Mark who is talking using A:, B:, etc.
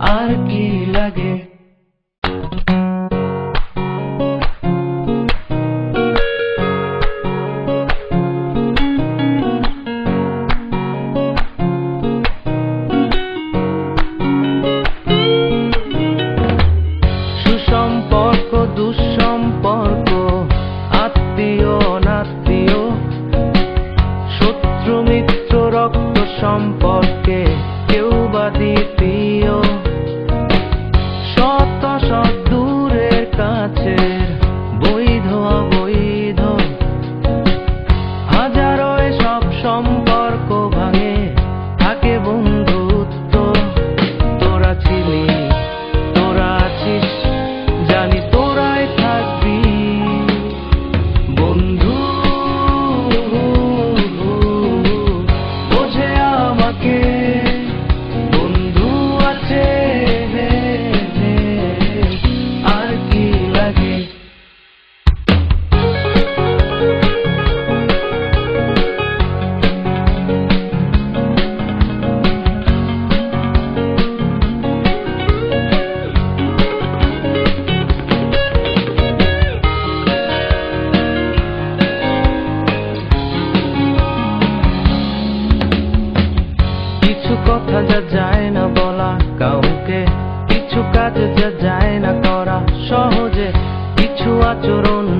A: আর কি লাগে? সুসম্পর্ক দুঃসম্পর্ক আত্মীয় সম্পর্কে কেউ বা দ্বিতীয় যা যায় না বলা কাউকে। কিছু কাজ যা যায় না করা সহজে। কিছু আচরণ